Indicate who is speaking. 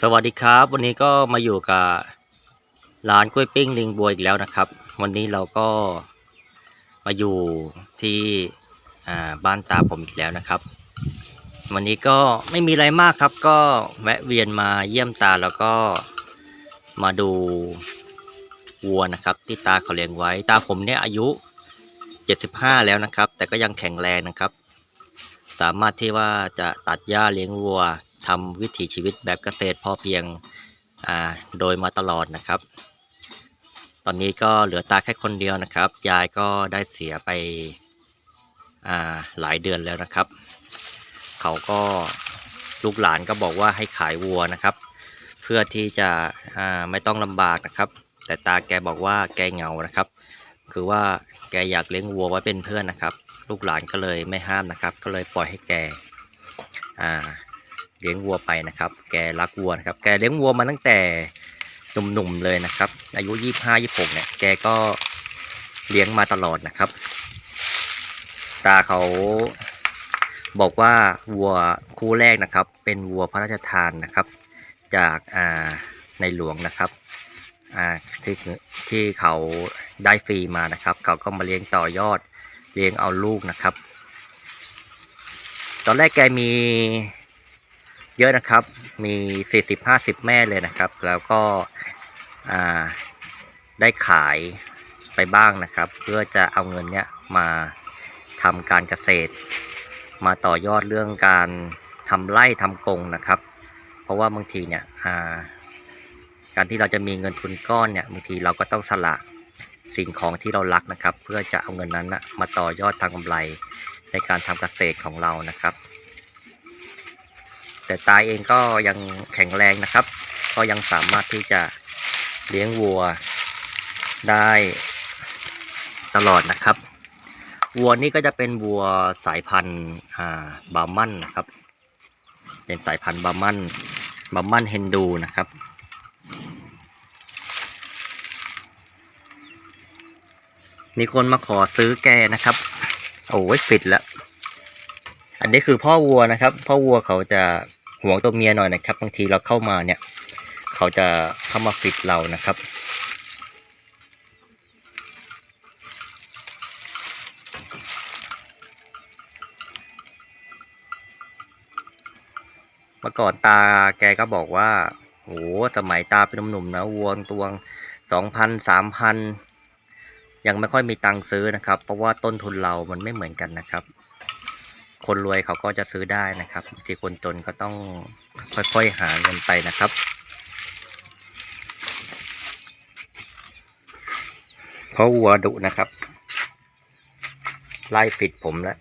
Speaker 1: สวัสดีครับ วันนี้ก็มาอยู่กับร้านกล้วยปิ้งลิงบัวอีกแล้วนะครับ วันนี้เราก็มาอยู่ที่บ้านตาผมอีกแล้วนะครับ วันนี้ก็ไม่มีอะไรมากครับ ก็แวะเวียนมาเยี่ยมตาแล้วก็มาดูวัวนะครับ ที่ตาเขาเลี้ยงไว้ ตาผมเนี่ยอายุ 75 แล้วนะครับ แต่ก็ยังแข็งแรงนะครับ สามารถที่ว่าจะตัดหญ้าเลี้ยงวัว ทำวิถีชีวิตแบบเกษตรพอเพียงโดยมาตลอดนะครับ ตอนนี้ก็เหลือตาแค่คนเดียวนะครับ ยายก็ได้เสียไปหลายเดือนแล้วนะครับ เขาก็ลูกหลานก็บอกว่าให้ขายวัวนะครับ เพื่อที่จะไม่ต้องลำบากนะครับ แต่ตาแกบอกว่าแกเหงานะครับ คือว่าแกอยากเลี้ยงวัวไว้เป็นเพื่อนนะครับ ลูกหลานก็เลยไม่ห้ามนะครับ ก็เลยปล่อยให้แกอ่า เลี้ยงวัวไปนะครับ แกรักวัวนะครับ แกเลี้ยงวัวมาตั้งแต่หนุ่มๆเลยนะครับ อายุยี่ห้ายี่หกเนี่ย แกก็เลี้ยงมาตลอดนะครับ ตาเขาบอกว่าวัวคู่แรกนะครับ เป็นวัวพระราชทานนะครับ จากอ่าในหลวงนะครับอ่าที่ที่เขาได้ฟรีมานะครับ เขาก็มาเลี้ยงต่อยอดเลี้ยงเอาลูกนะครับ ตอนแรกแกมี เยอะนะครับ มีสี่สิบห้าสิบแม่เลยนะครับ แล้วก็ได้ขายไปบ้างนะครับ เพื่อจะเอาเงินเนี้ยมาทำการเกษตร มาต่อยอดเรื่องการทำไร่ทำกงนะครับ เพราะว่าบางทีเนี่ยาการที่เราจะมีเงินทุนก้อนเนี่ยบางทีเราก็ต้องสละสิ่งของที่เรารักนะครับ เพื่อจะเอาเงินนั้นนะมาต่อยอดทางกำไรในการทำเกษตรของเรานะครับ แต่ตาเองก็ยังแข็งแรงนะครับ ก็ยังสามารถที่จะเลี้ยงวัวได้ตลอดนะครับ วัวนี่ก็จะเป็นวัวสายพันธุ์บาร์มันนะครับ เป็นสายพันธุ์บาร์มันบาร์มันเฮนดูนะครับมีคนมาขอซื้อแกนะครับ โอ้ยปิดแล้ว อันนี้คือพ่อวัวนะครับ พ่อวัวเขาจะ ห่วงตัวเมียหน่อยนะครับ บางทีเราเข้ามาเนี่ย เขาจะเข้ามาฟิดเรานะครับ เมื่อก่อนตาแกก็บอกว่าโอ้สมัยตาเป็นหนุ่มๆนะวัวตัวงสองพันสามพันยังไม่ค่อยมีตังค์ซื้อนะครับ เพราะว่าต้นทุนเรามันไม่เหมือนกันนะครับ คนรวยเขาก็จะซื้อได้นะครับที่คนจนก็ต้องค่อยๆหาเงินไปนะครับ เพราะวัวดุนะครับ ไล่ปิดผมแล้ว